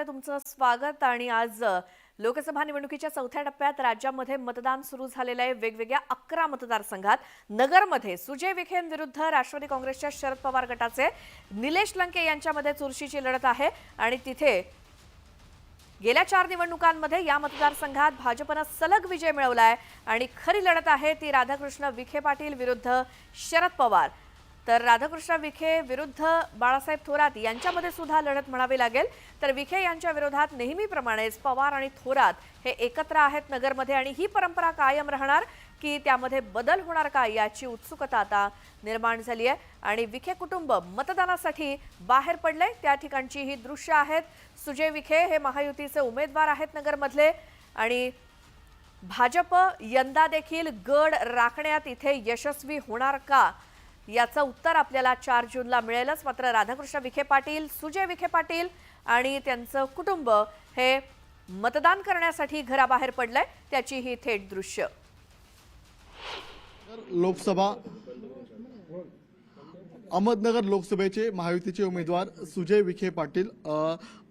मध्ये तुमचं स्वागत आणि आज लोकसभा निवडणुकीच्या चौथ्या टप्प्यात राज्यामध्ये मतदान सुरू झालेलं आहे. वेगवेगळ्या अकरा मतदारसंघात नगरमध्ये सुजय विखेंविरुद्ध राष्ट्रवादी काँग्रेसच्या शरद पवार गटाचे निलेश लंके यांच्यामध्ये चुरशीची लढत आहे आणि तिथे गेल्या चार निवडणुकांमध्ये या मतदारसंघात भाजपनं सलग विजय मिळवलाय आणि खरी लढत आहे ती राधाकृष्ण विखे पाटील विरुद्ध शरद पवार. तर राधाकृष्ण विखे विरुद्ध बाळासाहेब थोरात यांच्यामध्ये सुद्धा लढत म्हणावी लागेल. तर विखे यांच्या विरोधात नेहमीप्रमाणेच पवार आणि थोरात हे एकत्र आहेत नगरमध्ये आणि ही परंपरा कायम राहणार की त्यामध्ये बदल होणार का याची उत्सुकता आता निर्माण झाली आहे. आणि विखे कुटुंब मतदानासाठी बाहेर पडले त्या ठिकाणची ही दृश्य आहेत. सुजय विखे हे महायुतीचे उमेदवार आहेत नगरमधले आणि भाजप यंदा देखील गड राखण्यात इथे यशस्वी होणार का? याचं उत्तर आपल्याला चार जूनला मिळेलच. मात्र राधाकृष्ण विखे पाटील सुजय विखे पाटील आणि त्यांचं कुटुंब हे मतदान करण्यासाठी घराबाहेर पडलंय. त्याची ही थेट दृश्य. लोकसभा अहमदनगर लोकसभेचे महायुतीचे उमेदवार सुजय विखे पाटील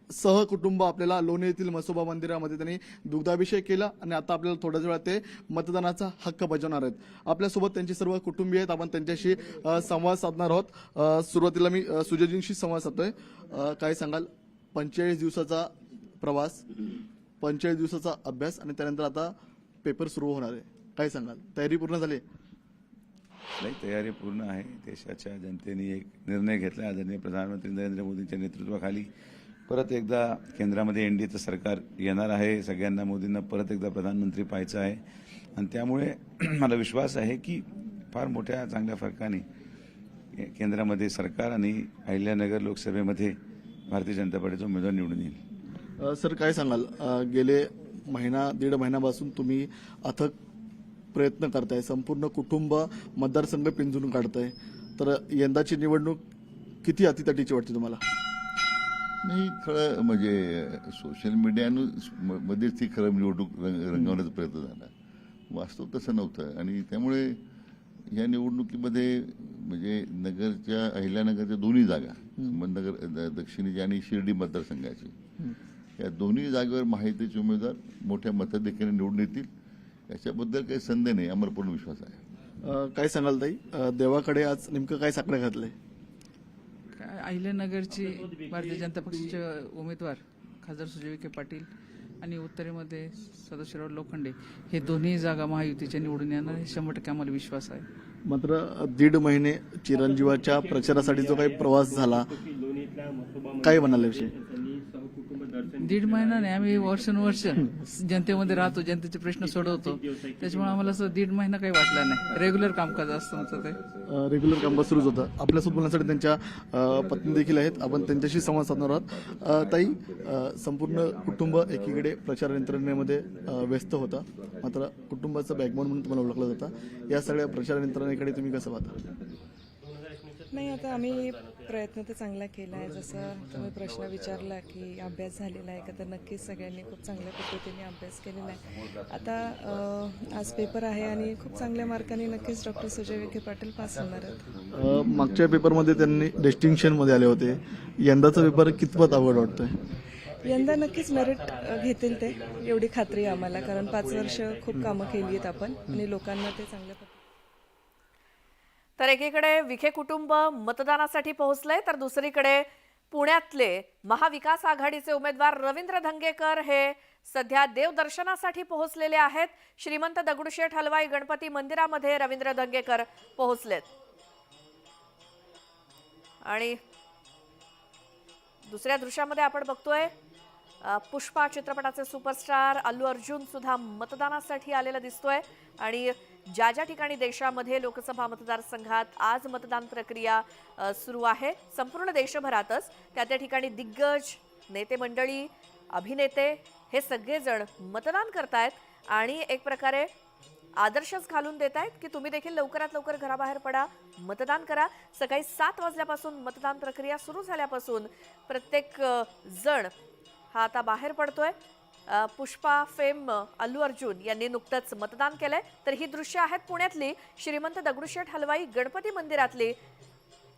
सहकुटुंब आपल्याला लोणी येथील मसोबा मंदिरामध्ये त्यांनी दुग्धाभिषेक केला आणि आता आपल्याला थोड्याच वेळात ते मतदानाचा हक्क बजावणार आहेत. आपल्यासोबत त्यांचे सर्व कुटुंबीय आहेत. आपण त्यांच्याशी संवाद साधणार आहोत. सुरुवातीला मी सुजयजींशी संवाद साधतोय. काय सांगाल? पंचेचाळीस दिवसाचा प्रवास पंचेचाळीस दिवसाचा अभ्यास आणि त्यानंतर आता पेपर सुरू होणार आहे. काय सांगाल? तयारी पूर्ण झाली? नाही तयारी पूर्ण आहे. देशाच्या जनतेने एक निर्णय घेतला. आदरणीय प्रधानमंत्री नरेंद्र मोदींच्या नेतृत्वाखाली परत एकदा केंद्रामध्ये एनडीएचं सरकार येणार आहे. सगळ्यांना मोदींना परत एकदा प्रधानमंत्री पाहायचं आहे. आणि त्यामुळे मला विश्वास आहे की फार मोठ्या चांगल्या फरकाने केंद्रामध्ये सरकार आणि अहिल्यानगर लोकसभेमध्ये भारतीय जनता पार्टीचा उमेदवार निवडून येईल. सर काय सांगाल? गेले महिना दीड महिन्यापासून तुम्ही अथक प्रयत्न करताय. संपूर्ण कुटुंब मतदारसंघ पिंजून काढताय. तर यंदाची निवडणूक किती अतितटीची वाटते तुम्हाला? नाही खरं म्हणजे सोशल मीडियानं म- मध्येच ती खरं निवडणूक रंग- रंगवण्याचा प्रयत्न झाला. वास्तव तसं नव्हतं. आणि त्यामुळे या निवडणुकीमध्ये म्हणजे नगरच्या अहिल्यानगरच्या दोन्ही जागा अहमदनगर दक्षिणेची आणि शिर्डी मतदारसंघाची या दोन्ही जागेवर माहितीचे उमेदवार मोठ्या मताधिक्याने निवडून येतील याच्याबद्दल काही संदेह नाही आम्हाला पूर्ण विश्वास आहे. काय सांगाल ताई? देवाकडे आज नेमकं काय साकडं घातलंय? अहिल्यानगरची भारतीय जनता पक्षाचे उमेदवार खासदार सुजय विखे पाटील आणि उत्तरेमध्ये सदाशिवराव लोखंडे हे दोन्ही जागा महायुतीच्या निवडून येणार हे शंभर टक्के आम्हाला विश्वास आहे. मात्र दीड महिने चिरंजीवाच्या प्रचारासाठी जो काही प्रवास झाला काय म्हणाल याविषयी दीड महिना नाही आम्ही वर्षानुवर्ष जनतेमध्ये राहतो जनतेचे प्रश्न सोडवतो. त्याच्यामुळे आम्हाला असं दीड महिना काही वाटला नाही. रेग्युलर कामकाज असतं आमचं ते रेग्युलर कामकाज सुरूच होतं. आपल्यासोबत बोलण्यासाठी त्यांच्या पत्नी देखील आहेत. आपण त्यांच्याशी संवाद साधणार आहोत. ताई संपूर्ण कुटुंब एकीकडे प्रचार यंत्रणेमध्ये व्यस्त होता. मात्र कुटुंबाचं बॅकबोन म्हणून तुम्हाला ओळखलं जातं. या सगळ्या प्रचार यंत्रणेकडे तुम्ही कसं पाहता? नाही आता आम्ही प्रयत्न तर चांगला केला आहे. जसं तुम्ही प्रश्न विचारला की अभ्यास झालेला आहे का तर नक्कीच सगळ्यांनी खूप चांगल्या पद्धतीने अभ्यास केलेला आहे. आता आज पेपर आहे आणि खूप चांगल्या मार्काने नक्कीच डॉक्टर सुजय विखे पाटील पास होणार आहेत. मागच्या पेपरमध्ये त्यांनी डिस्टिंक्शनमध्ये आले होते. यंदाचा पेपर कितपत अवघड वाटतोय? यंदा नक्कीच मेरिट घेतील ते. एवढी खात्री आहे आम्हाला कारण पाच वर्ष खूप कामं केली आहेत आपण आणि लोकांना ते चांगल्या तर एकीकडे विखे कुटुंब मतदानासाठी पोहोचले तर दुसरीकडे पुण्यातले महाविकास आघाडीचे उमेदवार रवींद्र धंगेकर हे सध्या देवदर्शनासाठी पोहोचलेले आहेत. श्रीमंत दगडूशेठ हलवाई गणपती मंदिरामध्ये रवींद्र धंगेकर पोहोचलेत. आणि दुसऱ्या दृश्यामध्ये आपण बघतोय पुष्पा चित्रपटाचे सुपरस्टार अल्लू अर्जुन सुद्धा मतदानासाठी आलेला दिसतोय. आणि ज्या ज्या ठिकाणी देशामध्ये लोकसभा मतदारसंघात आज मतदान प्रक्रिया सुरू आहे संपूर्ण देशभरातच त्या त्या ठिकाणी दिग्गज नेते मंडळी अभिनेते हे सगळेजण मतदान करतायत आणि एक प्रकारे आदर्शच घालून देत आहेत की तुम्ही देखील लवकरात लवकर घराबाहेर पडा मतदान करा. सकाळी सात वाजल्यापासून मतदान प्रक्रिया सुरू झाल्यापासून प्रत्येक जण हा आता बाहेर पडतोय. पुष्पा फेम अल्लू अर्जुन यांनी नुकतंच मतदान केलंय. तर ही दृश्य आहेत पुण्यातली श्रीमंत दगडूशेठ हलवाई गणपती मंदिरातली.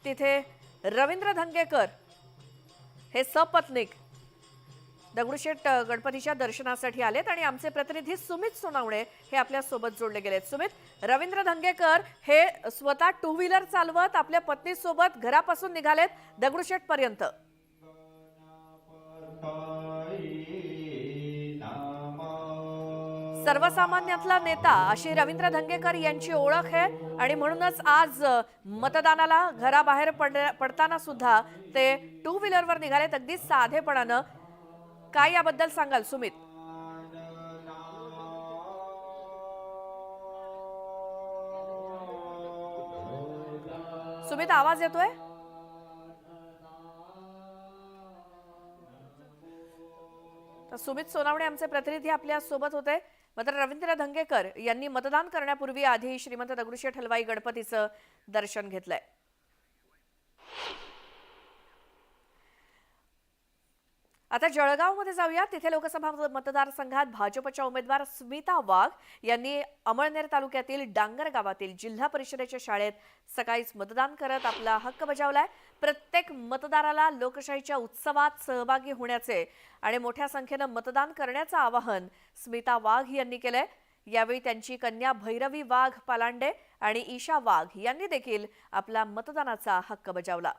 तिथे रवींद्र धंगेकर हे सपत्नीक दगडूशेठ गणपतीच्या दर्शनासाठी आलेत आणि आमचे प्रतिनिधी सुमित सोनावणे हे आपल्यासोबत जोडले गेलेत. सुमित रवींद्र धंगेकर हे स्वतः टू व्हीलर चालवत आपल्या पत्नीसोबत घरापासून निघालेत दगडूशेठ पर्यंत. सर्वसामान्यातला नेता अशी रवींद्र धंगेकर यांची ओळख आहे. आणि म्हणूनच आज मतदानाला घराबाहेर पड पडताना सुद्धा ते टू व्हीलरवर निघालेत अगदी साधेपणानं. काय याबद्दल सांगाल सुमित? सुमित आवाज येतोय? तर सुमित सोनावणे आमचे प्रतिनिधी आपल्यासोबत होते. मात्र रवींद्र धंगेकर यांनी मतदान करण्यापूर्वी आधी श्रीमंत दगडूशेठ हलवाई गणपतीचं दर्शन घेतलंय. आता जळगावमध्ये जाऊया. तिथे लोकसभा मतदारसंघात भाजपच्या उमेदवार स्मिता वाघ यांनी अमळनेर तालुक्यातील डांगर गावातील जिल्हा परिषदेच्या शाळेत सकाळीच मतदान करत आपला हक्क बजावलाय. प्रत्येक मतदाराला लोकशाहीच्या उत्सवात सहभागी होण्याचे आणि मोठ्या संख्येनं मतदान करण्याचं आवाहन स्मिता वाघ यांनी केलंय. यावेळी त्यांची कन्या भैरवी वाघ पालांडे आणि ईशा वाघ यांनी देखील आपला मतदानाचा हक्क बजावला.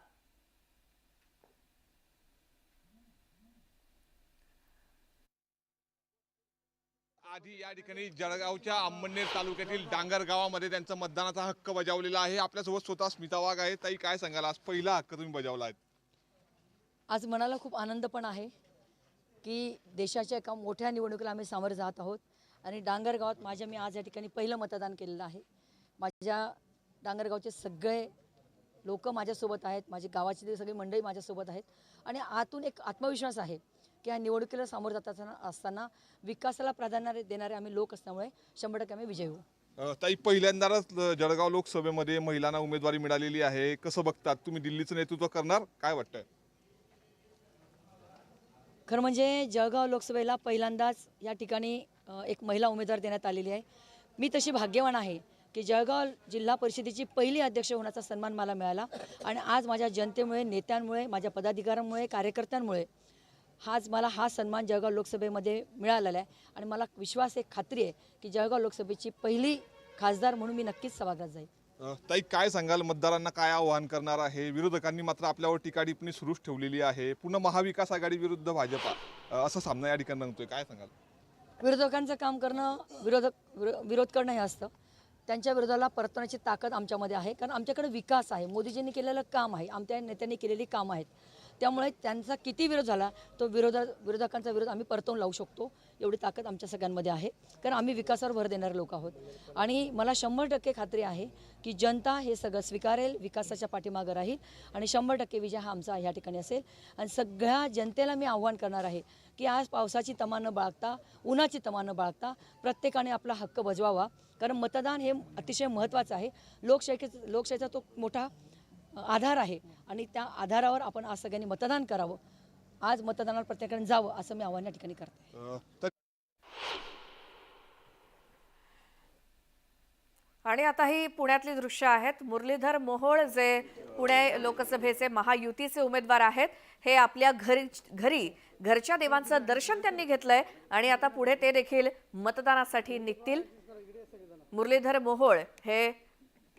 आधी या ठिकाणी जळगावच्या अंमळनेर तालुक्यातील डांगर गावामध्ये त्यांचा मतदानाचा हक्क बजावलेला आहे. आपल्यासोबत स्वतः स्मिता वाघ आहे. ताई काय सांगाल? आज पहिला हक्क तुम्ही बजावला आहे आज मनाला खूप आनंद पण आहे की देशाच्या एका मोठ्या निवडणुकीला आम्ही सामोरे जात आहोत. आणि डांगर गावात माझ्या मी आज या ठिकाणी पहिलं मतदान केलेलं आहे. माझ्या डांगरगावचे सगळे लोक माझ्यासोबत आहेत. माझे गावाची ती सगळी मंडळी माझ्यासोबत आहेत. आणि आतून एक आत्मविश्वास आहे की या निवडणुकीला सामोरं जात असताना असताना विकासाला प्राधान्य देणारे आम्ही लोक असल्यामुळे शंभर टक्के आम्ही विजयी होऊ ताई पहिल्यांदाच जळगाव लोकसभेमध्ये महिलांना उमेदवारी मिळालेली आहे. कसं बघतात? तुम्ही दिल्लीचं नेतृत्व करणार? काय वाटतंय? खरं म्हणजे जळगाव लोकसभेला पहिल्यांदाच या ठिकाणी एक महिला उमेदवार देण्यात आलेली आहे. मी तशी भाग्यवान आहे की जळगाव जिल्हा परिषदेची पहिली अध्यक्ष होण्याचा सन्मान मला मिळाला. आणि आज माझ्या जनतेमुळे नेत्यांमुळे माझ्या पदाधिकाऱ्यांमुळे कार्यकर्त्यांमुळे आज मला हा सन्मान जळगाव लोकसभेमध्ये मिळालेला आहे. आणि मला विश्वास आहे खात्री आहे की जळगाव लोकसभेची पहिली खासदार म्हणून मी नक्कीच सभागृहात जाईल ताई काय सांगाल? मतदारांना काय आव्हान करणार आहे? विरोधकांनी मात्र आपल्यावर टीका टिप्पणी सुरूच ठेवलेली आहे. पुन्हा महाविकास आघाडी विरुद्ध भाजपा. असा सामना या ठिकाणी रंगतोय. काय सांगाल? विरोधकांचं काम करणं विरोधक विरो- विरोध करणं हे असतं. त्यांच्या विरोधाला परतवण्याची ताकद आमच्यामध्ये आहे. कारण आमच्याकडे विकास आहे. मोदीजींनी केलेलं काम आहे. आमच्या नेत्यांनी केलेली कामं आहेत. त्यामुळे त्यांचा किती विरोध झाला तो विरोधा विरोधकांचा विरोध आम्ही परतवून लावू शकतो. एवढी ताकद आमच्या सगळ्यांमध्ये आहे. कारण आम्ही विकासावर भर देणारे लोक आहोत. आणि मला शंभर टक्के खात्री आहे की जनता हे सगळं स्वीकारेल विकासाच्या पाठीमागं राहील आणि शंभर टक्के विजय हा आमचा ह्या ठिकाणी असेल. आणि सगळ्या जनतेला मी आव्हान करणार आहे की आज पावसाची तमा न बाळगता उन्हाची तमा न बाळगता प्रत्येकाने आपला हक्क बजवावा. कारण मतदान हे अतिशय महत्त्वाचं आहे. लोकशाही लोकशाहीचा तो मोठा आधार आहे. आणि त्या आधारावर आपण आज सगळ्यांनी मतदान करावं. आज मतदानाला प्रत्येकाने जावं असं मी आव्हान या ठिकाणी करते. आणि आता ही पुण्यातली दृश्य आहेत. मुरलीधर मोहोळ जे पुणे लोकसभेचे महायुतीचे उमेदवार आहेत हे आपल्या घरी घरी घरच्या देवांचं दर्शन त्यांनी घेतलंय आणि आता पुढे ते देखील मतदानासाठी निघतील. मुरलीधर मोहोळ हे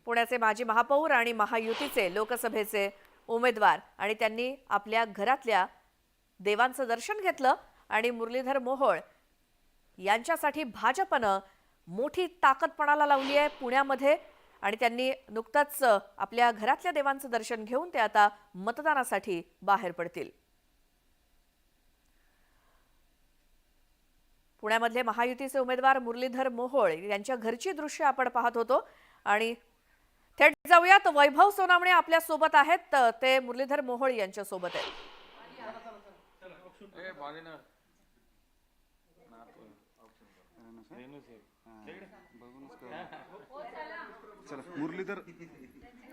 पुण्याचे माजी महापौर आणि महायुतीचे लोकसभेचे उमेदवार आणि त्यांनी आपल्या घरातल्या देवांचं दर्शन घेतलं आणि मुरलीधर मोहोळ यांच्यासाठी भाजपनं मोठी ताकदपणाला लावली आहे पुण्यामध्ये आणि त्यांनी नुकतंच आपल्या घरातल्या देवांचं दर्शन घेऊन ते आता मतदानासाठी बाहेर पडतील. पुण्यामधले महायुतीचे उमेदवार मुरलीधर मोहोळ यांच्या घरची दृश्य आपण पाहत होतो आणि जाऊयात. वैभव सोनावणे आपल्यासोबत आहेत. ते मुरलीधर मोहोळ यांच्या सोबत आहेत मुरलीधर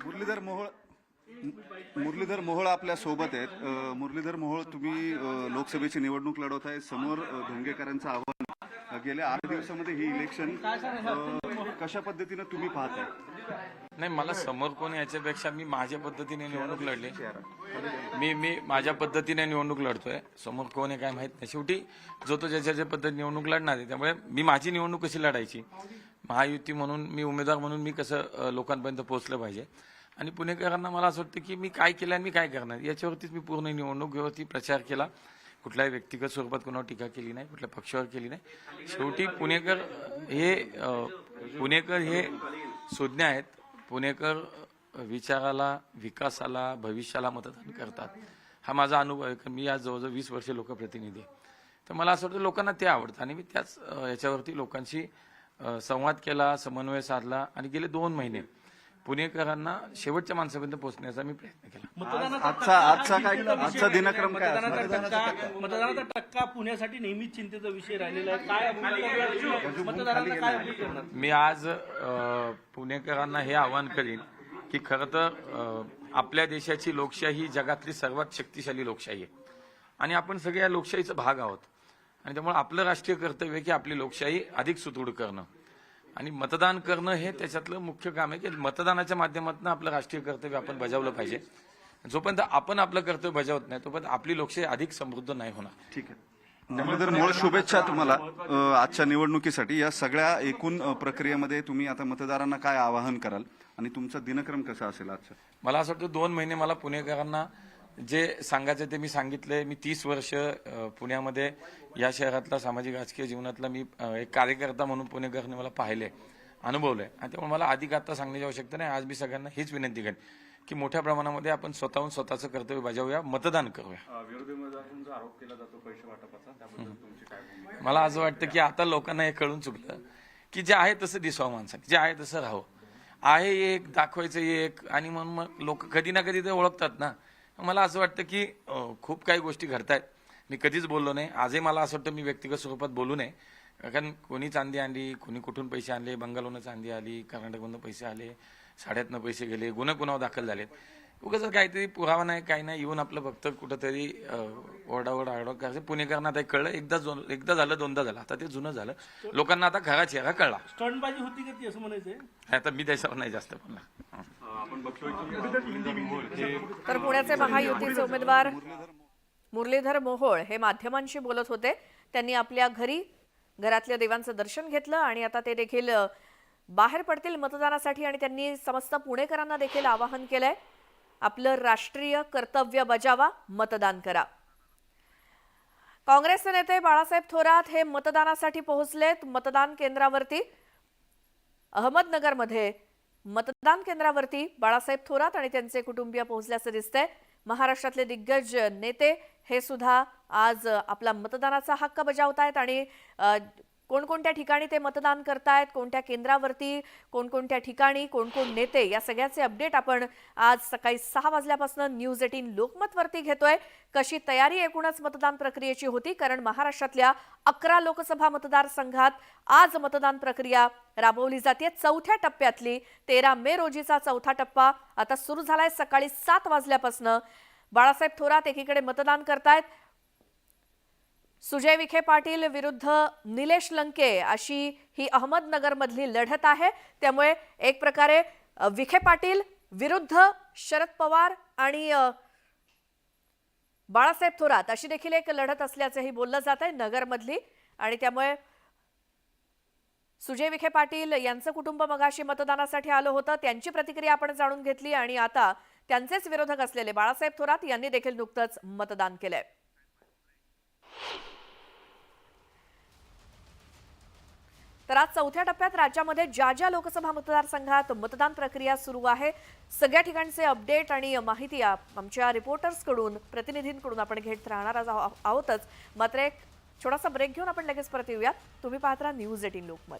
मुरलीधर मोहोळ मुरलीधर मोहोळ आपल्यासोबत आहेत. मुरलीधर मोहोळ तुम्ही लोकसभेची निवडणूक लढवत आहे समोर धंगेकरांचं आव्हान गेल्या आठ दिवसामध्ये ही इलेक्शन कशा पद्धतीनं तुम्ही पाहताय? नाही मला समोर कोण याच्यापेक्षा मी माझ्या पद्धतीने निवडणूक लढली. मी मी माझ्या पद्धतीने निवडणूक लढतोय. समोर कोण आहे काय माहीत नाही. शेवटी जो तो ज्याच्या ज्या पद्धती निवडणूक लढणार आहे त्यामुळे मी माझी निवडणूक कशी लढायची? महायुती म्हणून मी उमेदवार म्हणून मी कसं लोकांपर्यंत पोहोचलं पाहिजे? आणि पुणेकरांना मला असं वाटतं की मी काय केलं आणि मी काय करणार? याच्यावरतीच मी पूर्ण निवडणूक व्यवस्थित प्रचार केला. कुठल्याही व्यक्तिगत स्वरूपात कोणावर टीका केली नाही कुठल्या पक्षावर केली नाही. शेवटी पुणेकर हे पुणेकर हे सुज्ञ आहेत. पुणेकर विचाराला विकासाला भविष्याला मतदान करतात. हा माझा अनुभव आहे मी आज जवळजवळ वीस वर्षे लोकप्रतिनिधी आहे. तर मला असं वाटतं लोकांना ते आवडतं. आणि मी त्याच याच्यावरती लोकांशी संवाद केला समन्वय साधला आणि गेले दोन महिने पुणेकरांना शेवटच्या माणसापर्यंत पोहोचण्याचा मी प्रयत्न केला. आजचा आजचा काय आजचा दिनक्रम काय मतदानाचा टक्का पुण्यासाठी नेहमीच चिंतेचा विषय राहिलेला आहे. काय अपडेट मतदारांना काय अपडेट करणार मी आज पुणेकरांना हे आवाहन करीन की खरं तर आपल्या देशाची लोकशाही ही जगातली सर्वात शक्तिशाली लोकशाही आहे. आणि आपण सगळे या लोकशाहीचा भाग आहोत. आणि त्यामुळे आपलं राष्ट्रीय कर्तव्य आहे की आपली लोकशाही अधिक सुदृढ करणं. आणि मतदान करणं हे त्याच्यातलं मुख्य काम आहे की मतदानाच्या माध्यमातून आपलं राष्ट्रीय कर्तव्य आपण बजावलं पाहिजे. जोपर्यंत आपण आपलं कर्तव्य बजावत नाही तोपर्यंत आपली लोकशाही अधिक समृद्ध नाही होणार. ठीक आहे. मुरलीधर मोहोळ शुभेच्छा तुम्हाला आजच्या निवडणुकीसाठी. या सगळ्या एकूण प्रक्रियेमध्ये तुम्ही आता मतदारांना काय आवाहन कराल? आणि तुमचा दिनक्रम कसा असेल आजचा? मला असं वाटतं दोन महिने मला पुणेकरांना जे सांगायचं ते मी सांगितलंय. मी तीस वर्ष पुण्यामध्ये या शहरातला सामाजिक राजकीय जीवनातला मी एक कार्यकर्ता म्हणून पुणेकरांनी मला पाहिलंय अनुभवलंय. आणि त्यामुळे मला अधिक आता सांगण्याची आवश्यकता नाही. आज मी सगळ्यांना हीच विनंती करेन की मोठ्या प्रमाणामध्ये आपण स्वतःहून स्वतःचं कर्तव्य बजावूया मतदान करूया. मला असं वाटतं की आता लोकांना हे कळून चुकलं की जे आहे तसं दिसावं माणसाने जे आहे तसं राहावं. आहे एक दाखवायचं एक आणि म्हणून मग लोक कधी ना कधी ते ओळखतात ना. मला असं वाटतं की खूप काही गोष्टी घडतायत. मी कधीच बोललो नाही. आजही मला असं वाटतं मी व्यक्तिगत स्वरूपात बोलू नये. कारण कोणी चांदी आणली कोणी कुठून पैसे आणले बंगालहून चांदी आली कर्नाटकमधून पैसे आले साड्यातनं पैसे गेले गुन्हे कुणावर दाखल झालेत. उगाच काहीतरी पुरावा नाही काही नाही. येऊन आपलं फक्त कुठंतरी ओरडाओरड आरडाओरड करायचं पुणेकरांना आता हे कळलं. एकदा एकदा झालं दोनदा झालं. आता ते जुनं झालं. लोकांना आता खरा चेहरा कळला. स्टंटबाजी होती का ती असं म्हणायचंय? आता मी त्याच्यावर नाही जास्त बोलणार. तर पुण्याचे महायुतीचे उमेदवार मुरलीधर मोहोळ हे माध्यमांशी बोलत होते. त्यांनी आपल्या घरी घरातल्या देवांचं दर्शन घेतलं आणि आता ते देखील बाहेर पडतील मतदानासाठी आणि त्यांनी समस्त पुणेकरांना देखील आवाहन केलंय. आपलं राष्ट्रीय कर्तव्य बजावा मतदान करा. काँग्रेसचे नेते बाळासाहेब थोरात हे मतदानासाठी पोहोचलेत मतदान केंद्रावरती. अहमदनगरमध्ये मतदान केंद्रावरती बाळासाहेब थोरात आणि त्यांचे कुटुंबीय पोहोचल्याचं दिसतंय. महाराष्ट्रातले दिग्गज नेते हे सुद्धा आज आपला मतदानाचा हक्क आहेत आणि कोणकोणत्या ठिकाणी ते मतदान करतायत कोणत्या केंद्रावरती कोणकोणत्या ठिकाणी कोण कोण नेते या सगळ्याचे अपडेट आपण आज सकाळी सहा वाजल्यापासून न्यूज एटीन लोकमतवरती घेतोय. कशी तयारी एकूणच मतदान प्रक्रियेची होती कारण महाराष्ट्रातल्या अकरा लोकसभा मतदारसंघात आज मतदान प्रक्रिया राबवली जाते. चौथ्या टप्प्यातली तेरा मे रोजीचा चौथा टप्पा आता सुरू झालाय सकाळी सात वाजल्यापासून. बाळासाहेब थोरात एकीकडे मतदान करतायत. सुजय विखे पाटील विरुद्ध निलेश लंके अशी ही अहमदनगरमधली लढत आहे. त्यामुळे एक प्रकारे विखे पाटील विरुद्ध शरद पवार आणि बाळासाहेब थोरात अशी देखील एक लढत असल्याचंही बोललं जात आहे नगरमधली. आणि त्यामुळे सुजय विखे पाटील यांचं कुटुंब मगाशी मतदानासाठी आलं होतं. त्यांची प्रतिक्रिया आपण जाणून घेतली आणि आता त्यांचेच विरोधक असलेले बाळासाहेब थोरात यांनी देखील नुकतंच मतदान केलंय. तर आज चौथ्या टप्प्यात राज्यामध्ये ज्या ज्या लोकसभा मतदारसंघात मतदान प्रक्रिया सुरू आहे सगळ्या ठिकाणचे अपडेट आणि माहिती आमच्या रिपोर्टर्सकडून प्रतिनिधींकडून आपण घेत राहणार आहोतच. मात्र एक छोटासा ब्रेक घेऊन आपण लगेच परत येऊयात. तुम्ही पाहत राहा न्यूज एटीन लोकमत.